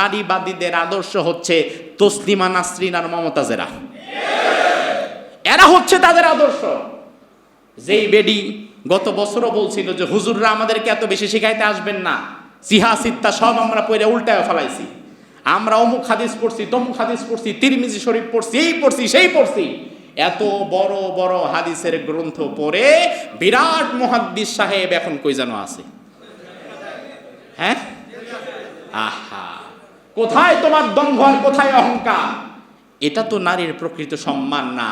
নারীবাদীদের আদর্শ হচ্ছে তসলিমা নাসরিন আর মমতাজেরা। এরা হচ্ছে তাদের আদর্শ। যেই বেডি গত বছরও বলছিল যে, হুজুররা আমাদেরকে এত বেশি শিখাইতে আসবেন না। সিহা সিত্তা সব আমরা পড়ে উল্টায় ফেলাইছি। আমরা অমুক হাদিস পড়ছি, তমুক হাদিস পড়ছি, তিরমিজি শরীফ পড়ছি, এই পড়ছি, সেই পড়ছি। এত বড় বড় হাদিসের গ্রন্থ পড়ে বিরাট মুহাদ্দিস সাহেব এখন কই যেন আছে? হ্যাঁ? আহা। কোথায় তোমার দম্ভ আর কোথায় অহংকার? এটা তো নারীর প্রকৃত সম্মান না।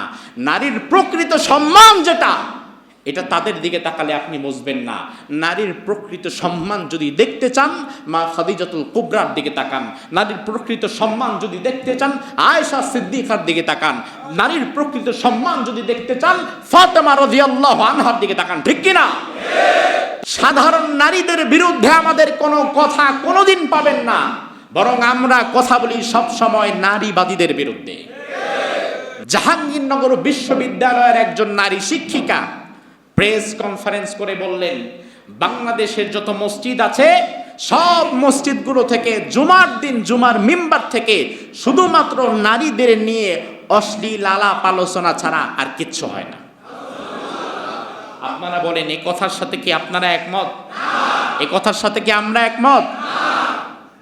নারীর প্রকৃত সম্মান যেটা এটা তাদের দিকে তাকালে আপনি বুঝবেন না। নারীর প্রকৃত সম্মান যদি দেখতে চান মা খাদিজাতুল কুবরার দিকে তাকান। নারীর প্রকৃত সম্মান যদি দেখতে চান আয়েশা সিদ্দিকার দিকে তাকান। নারীর প্রকৃত সম্মান যদি দেখতে চান ফাতেমা রাদিয়াল্লাহু আনহার দিকে তাকান। ঠিক কি না সাধারণ নারীদের বিরুদ্ধে আমাদের কোনো কথা কোনোদিন পাবেন না। বরং আমরা কথা বলি সব সময় নারীবাদীদের বিরুদ্ধে। জাহাঙ্গীরনগর বিশ্ববিদ্যালয়ের একজন নারী শিক্ষিকা প্রেস কনফারেন্স করে বললেন, বাংলাদেশের যত মসজিদ আছে, সব মসজিদগুলো থেকে জুমার দিন জুমার মিম্বার থেকে শুধুমাত্র নারীদের নিয়ে অশ্লীল আলাপ আলোচনা ছাড়া আর কিচ্ছু হয় না। আপনারা বলেন এই কথার সাথে কি আপনারা একমত? এই কথার সাথে কি আমরা একমত?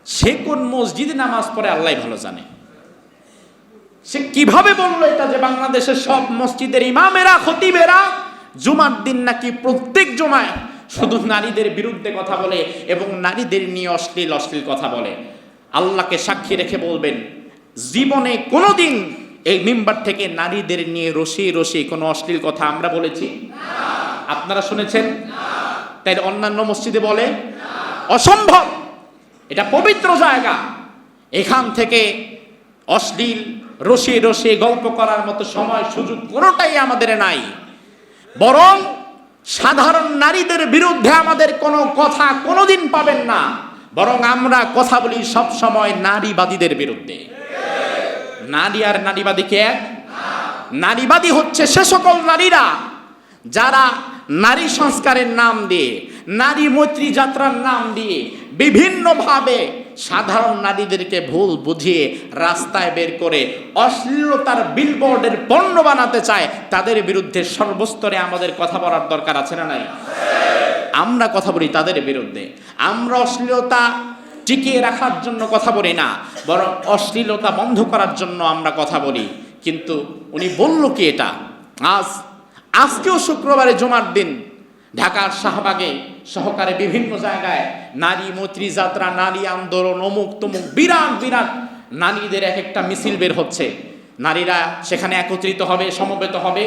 সে কোন মসজিদে নামাজ পড়ে আল্লাহ ভালো জানে। সে কীভাবে বলল এটা যে বাংলাদেশের সব মসজিদের ইমামেরা, খতিবেরা, জুমার দিন নাকি প্রত্যেক জুমায় শুধু নারীদের বিরুদ্ধে কথা বলে এবং নারীদের নিয়ে অশ্লীল অশ্লীল কথা বলে। আল্লাহকে সাক্ষী রেখে বলবেন, জীবনে কোনোদিন এই মেম্বার থেকে নারীদের নিয়ে রসি রসি কোনো অশ্লীল কথা আমরা বলেছি? আপনারা শুনেছেন? তাই অন্যান্য মসজিদে বলে? অসম্ভব! এটা পবিত্র জায়গা। এখান থেকে অশ্লীল, রসে রসে গল্প করার মতো সময়, সুযোগ কোনোটাই আমাদের নাই। বরং সাধারণ নারীদের বিরুদ্ধে আমাদের কোনো কথা কোনোদিন পাবেন না। বরং আমরা কথা বলি সব সময় নারীবাদীদের বিরুদ্ধে। নারী আর নারীবাদীকে এক? নারীবাদী হচ্ছে সে সকল নারীরা যারা নারী সংস্কারের নাম দিয়ে নারী মৈত্রী যাত্রার নাম দিয়ে বিভিন্নভাবে সাধারণ নারীদেরকে ভুল বুঝিয়ে রাস্তায় বের করে অশ্লীলতার বিলবোর্ডের পণ্য বানাতে চায়, তাদের বিরুদ্ধে সর্বস্তরে আমাদের কথা বলার দরকার আছে না নাই? আমরা কথা বলি তাদের বিরুদ্ধে। আমরা অশ্লীলতা টিকিয়ে রাখার জন্য কথা বলি না, বরং অশ্লীলতা বন্ধ করার জন্য আমরা কথা বলি। কিন্তু উনি বলল কি এটা? আজ, আজকেও শুক্রবারে জমার দিন ঢাকার শাহবাগে সহকারে বিভিন্ন জায়গায় নারী মৈত্রী যাত্রা, নারী আন্দোলন, অমুক তমুক, বিরাট বিরাট নারীদের এক একটা মিছিল বের হচ্ছে। নারীরা সেখানে একত্রিত হবে, সমবেত হবে।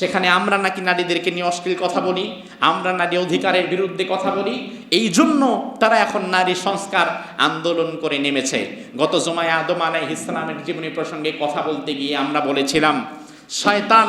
সেখানে আমরা নাকি নারীদেরকে নিয়ে অশ্লীল কথা বলি, আমরা নারী অধিকারের বিরুদ্ধে কথা বলি। এই জন্য তারা এখন নারী সংস্কার আন্দোলন করে নেমেছে। গত জমায় আদম আলাই ইসলামের জীবনী প্রসঙ্গে কথা বলতে গিয়ে আমরা বলেছিলাম, শয়তান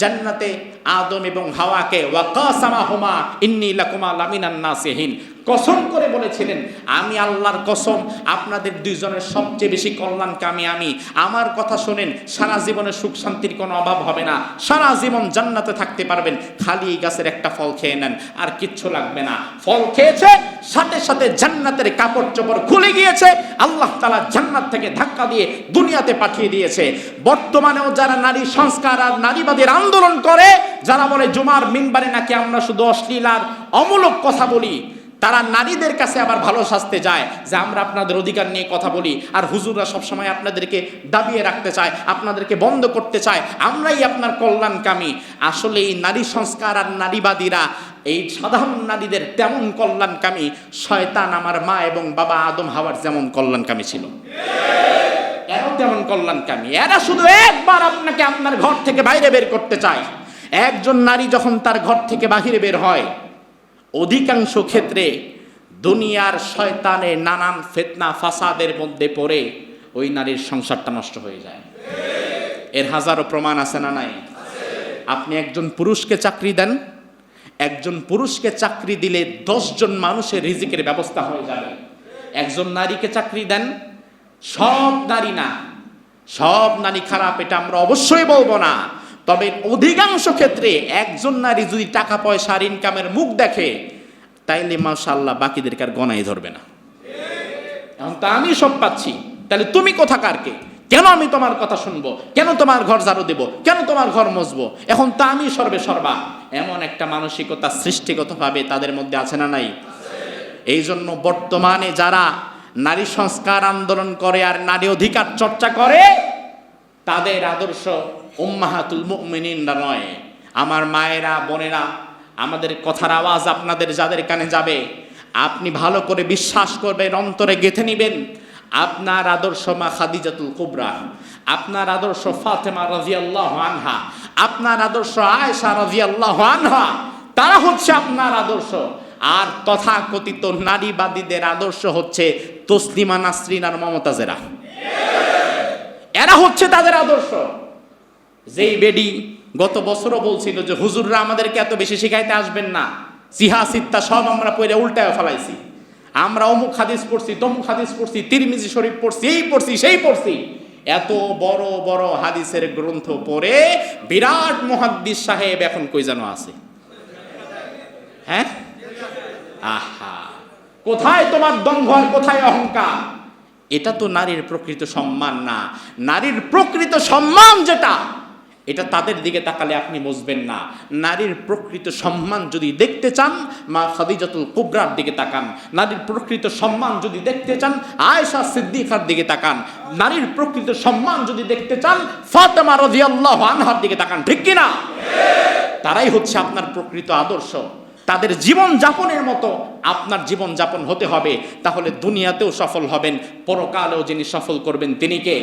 জান্নাতে আদম এবং হাওয়াকে ওয়াকাসামা হুমা ইন্নি লাকুমা লামিনান নাসিহিন। কসম করে বলেছিলেন, আমি আল্লাহর কসম, আপনাদের দুইজনের সবচেয়ে বেশি কল্যাণকামী আমি আমার কথা শোনেন, সারা জীবনে সুখ শান্তির কোনো অভাব হবে না। সারা জীবন জান্নাতে থাকতে পারবেন, খালি এই গাছের একটা ফল খেয়ে নেন, আর কিচ্ছু লাগবে না। ফল খেয়েছে, সাথে সাথে জান্নাতের কাপড় চোপড় খুলে গিয়েছে। আল্লাহ তালা জান্নাত থেকে ধাক্কা দিয়ে দুনিয়াতে পাঠিয়ে দিয়েছে। বর্তমানেও যারা নারী সংস্কার আর নারীবাদের আন্দোলন করে, যারা বলে, জুমার মিনবারে নাকি আমরা শুধু অশ্লীল আর অমূলক কথা বলি? তারা নারীদের কাছে আবার ভালো শাস্তে যায়, যে আমরা আপনাদের অধিকার নিয়ে কথা বলি, আর হুজুররা সবসময় আপনাদেরকে দাবিয়ে রাখতে চায়, আপনাদেরকে বন্ধ করতে চায়, আমরাই আপনার কল্যাণকামী। আসলে এই নারী সংস্কার আর নারীবাদীরা, এই সাধারণ নারীদের তেমন কল্যাণকামী, শয়তান আমার মা এবং বাবা আদম হাওয়ার যেমন কল্যাণকামী ছিল। এরাও তেমন কল্যাণকামী। এরা শুধু একবার আপনাকে আপনার ঘর থেকে বাইরে বের করতে চায়। একজন নারী যখন তার ঘর থেকে বাহিরে বের হয় অধিকাংশ ক্ষেত্রে দুনিয়ার শয়তানে নানান ফেতনা, ফাসাদের মধ্যে পড়ে ওই নারীর সংসারটা নষ্ট হয়ে যায়। এর হাজারো প্রমাণ আছে না নাই? আপনি একজন পুরুষকে চাকরি দেন, একজন পুরুষকে চাকরি দিলে দশজন মানুষের রিজিকের ব্যবস্থা হয়ে যাবে। একজন নারীকে চাকরি দেন, সব নারী না, সব নারী খারাপ, এটা আমরা অবশ্যই বলব না। তবে অধিকাংশ ক্ষেত্রে একজন নারী যদি টাকা পয়সার ইনকামের মুখ দেখে, তাইলে মাশাল্লাহ বাকিদেরকে আর গনাই ধরবে না। এখন তা আমি সব পাচ্ছি। তাহলে তুমি কোথাকার কে কেন আমি তোমার কথা শুনব? কেন তোমার ঘর ঝাড়ু দেব? কেন তোমার ঘর মজবো? এখন তা আমি সর্বে সর্বা। এমন একটা মানসিকতা সৃষ্টিগতভাবে তাদের মধ্যে আছে না নাই? এই জন্য বর্তমানে যারা নারী সংস্কার আন্দোলন করে আর নারী অধিকার চর্চা করে তাদের আদর্শ উম্মাহাতুল মুমিনিনরা নয়। আমার মায়েরা, বোনেরা, আমাদের কথার আওয়াজ আপনাদের যাদের কানে যাবে, আপনি ভালো করে বিশ্বাস করবেন, অন্তরে গেঁথে নিবেন। আপনার আদর্শ মা খাদিজাতুল কুবরা, আপনার আদর্শ ফাতেমা রাজিয়াল্লাহ আনহা, আপনার আদর্শ আয়েশা রাজিয়াল্লাহ আনহা, তারা হচ্ছে আপনার আদর্শ। আর তথাকথিত নারীবাদীদের আদর্শ হচ্ছে তসলিমা নাসরিন আর মমতাজেরা। এরা হচ্ছে তাদের আদর্শ। যেই বেডি গত বছরও বলছিল যে, হুজুররা আমাদেরকে এত বেশি শিখাইতে আসবেন না। সিহা সিত্তা সব আমরা পড়ে উল্টায় ফেলাইছি। আমরা অমুক হাদিস পড়ছি, তমুক হাদিস পড়ছি, তিরমিজি শরীফ পড়ছি, এই পড়ছি, সেই পড়ছি। এত বড় বড় হাদিসের গ্রন্থ পড়ে বিরাট মহাদ্দিস সাহেব এখন কই যেন আছে? হ্যাঁ? আহা! কোথায় তোমার দম্ভ আর কোথায় অহংকার? এটা তো নারীর প্রকৃত সম্মান না। নারীর প্রকৃত সম্মান যেটা, এটা তাদের দিকে তাকালে আপনি বুঝবেন না। নারীর প্রকৃত সম্মান যদি দেখতে চান, মা খাদিজাতুল কুবরার দিকে তাকান। নারীর প্রকৃত সম্মান যদি দেখতে চান, আয়েশা সিদ্দিকার দিকে তাকান। নারীর প্রকৃত সম্মান যদি দেখতে চান, ফাতেমা রাদিয়াল্লাহু আনহার দিকে তাকান। ঠিক কি না তারাই হচ্ছে আপনার প্রকৃত আদর্শ। তাদের জীবন যাপনের মতো আপনার জীবন যাপন হতে হবে, তাহলে দুনিয়াতেও সফল হবেন, পরকালেও যিনি সফল করবেন তিনি কে?